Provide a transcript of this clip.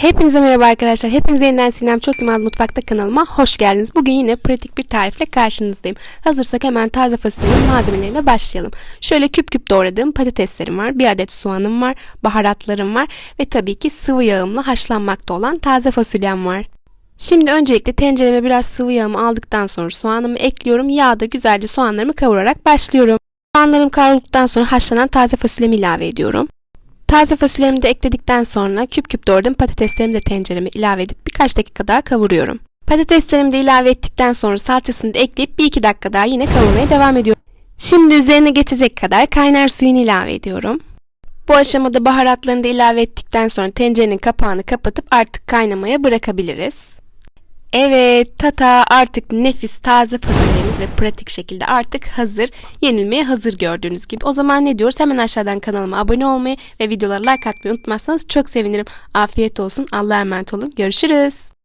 Hepinize merhaba arkadaşlar. Hepinize yeniden Sinem Çok Yılmaz Mutfakta kanalıma hoş geldiniz. Bugün yine pratik bir tarifle karşınızdayım. Hazırsak hemen taze fasulyenin malzemeleriyle başlayalım. Şöyle küp küp doğradığım patateslerim var. Bir adet soğanım var. Baharatlarım var. Ve tabii ki sıvı yağımla haşlanmakta olan taze fasulyem var. Şimdi öncelikle tencereme biraz sıvı yağımı aldıktan sonra soğanımı ekliyorum. Yağda güzelce soğanlarımı kavurarak başlıyorum. Soğanlarım kavrulduktan sonra haşlanan taze fasulyemi ilave ediyorum. Taze fasulyemi de ekledikten sonra küp küp doğradığım patateslerimi de tencereme ilave edip birkaç dakika daha kavuruyorum. Patateslerimi de ilave ettikten sonra salçasını da ekleyip 1-2 dakika daha yine kavurmaya devam ediyorum. Şimdi üzerine geçecek kadar kaynar suyunu ilave ediyorum. Bu aşamada baharatlarını da ilave ettikten sonra tencerenin kapağını kapatıp artık kaynamaya bırakabiliriz. Evet, tata artık nefis taze fasulyemiz ve pratik şekilde artık hazır. Yenilmeye hazır gördüğünüz gibi. O zaman ne diyoruz? Hemen aşağıdan kanalıma abone olmayı ve videolara like atmayı unutmazsanız çok sevinirim. Afiyet olsun. Allah'a emanet olun. Görüşürüz.